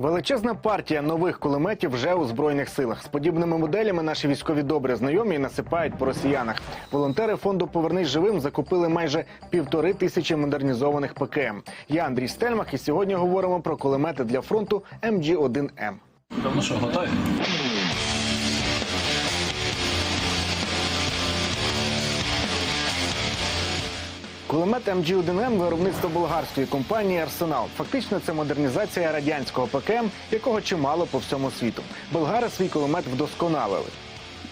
Величезна партія нових кулеметів вже у збройних силах. З подібними моделями наші військові добре знайомі і насипають по росіянах. Волонтери фонду Повернись живим закупили майже півтори тисячі модернізованих ПКМ. Я Андрій Стельмах, і сьогодні говоримо про кулемети для фронту МГ-1М. Давно що, готові? Кулемет МГ-1М виробництво болгарської компанії Арсенал. Фактично, це модернізація радянського ПКМ, якого чимало по всьому світу. Болгари свій кулемет вдосконалили.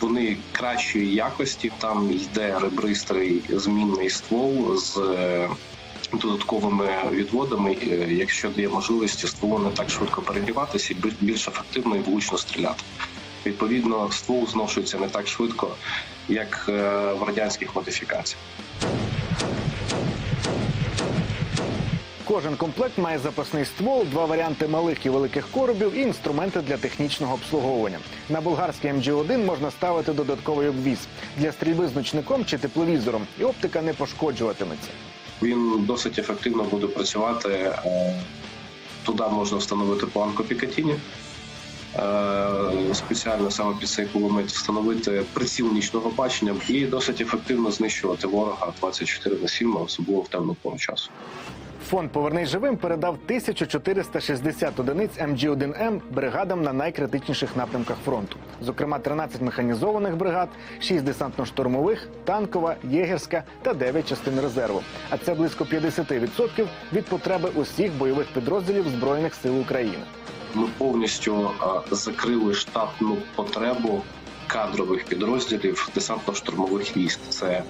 Вони кращої якості. Там йде ребристий змінний ствол з е, додатковими відводами, е, якщо дає можливості стволу не так швидко перегріватися і більш ефективно і влучно стріляти. Відповідно, ствол зношується не так швидко, як е, в радянських модифікаціях. Кожен комплект має запасний ствол, два варіанти малих і великих коробів і інструменти для технічного обслуговування. На болгарський МГ-1 можна ставити додатковий обвіз для стрільби з ночником чи тепловізором, і оптика не пошкоджуватиметься. Він досить ефективно буде працювати. Е, Туди можна встановити планку Пікатіні. Е, Спеціально саме під цей кулемет встановити приціл нічного бачення і досить ефективно знищувати ворога 24 на 7, особливо в темну пору часу. Фонд Повернись живим передав 1460 одиниць МГ-1М бригадам на найкритичніших напрямках фронту. Зокрема, 13 механізованих бригад, 6 десантно-штурмових, танкова, єгерська та 9 частин резерву. А це близько 50% від потреби усіх бойових підрозділів збройних сил України. Ми повністю закрили штатну потребу кадрових підрозділів десантно-штурмових військ. Це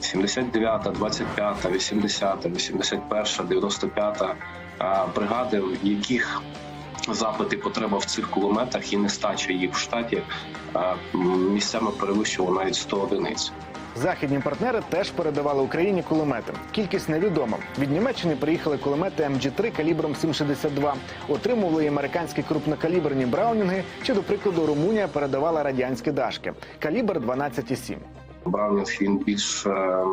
79-та, 25-та, 80-та, 81-та, 95-та е, бригади, в яких запит і потреба в цих кулеметах і нестача їх в штаті місцями перевищувала навіть 100 одиниць. Західні партнери теж передавали Україні кулемети. Кількість невідома. Від Німеччини приїхали кулемети МГ-3 калібром 7,62. Отримували і американські крупнокаліберні браунінги. Чи, до прикладу, Румунія передавала радянські дашки. Калібр 12,7. Браунінг він більш е,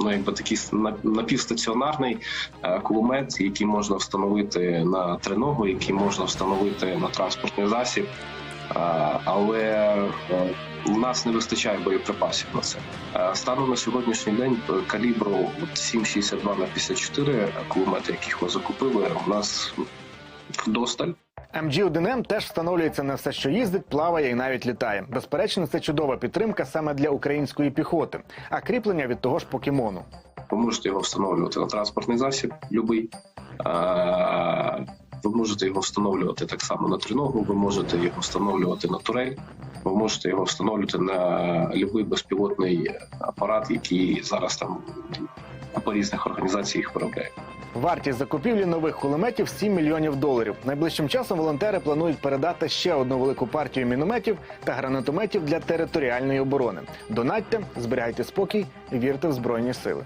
ну якби такий напівстаціонарний е, кулемет, який можна встановити на треногу, який можна встановити на транспортний засіб. Е, Але е, у нас не вистачає боєприпасів на це. Е, Станом на сьогоднішній день е, калібру 7,62 на 54 кулемети, яких ми закупили, у нас вдосталь. МГ-1М теж встановлюється на все, що їздить, плаває і навіть літає. Безперечно, це чудова підтримка саме для української піхоти, а кріплення від того ж покемону. Ви можете його встановлювати на транспортний засіб. Е, Ви можете його встановлювати так само на триногу, ви можете його встановлювати на турель, ви можете його встановлювати на будь-який безпілотний апарат, який зараз там по різних організацій їх виробляє. Вартість закупівлі нових кулеметів 7 мільйонів доларів. Найближчим часом волонтери планують передати ще одну велику партію мінометів та гранатометів для територіальної оборони. Донатьте, зберігайте спокій, вірте в збройні сили.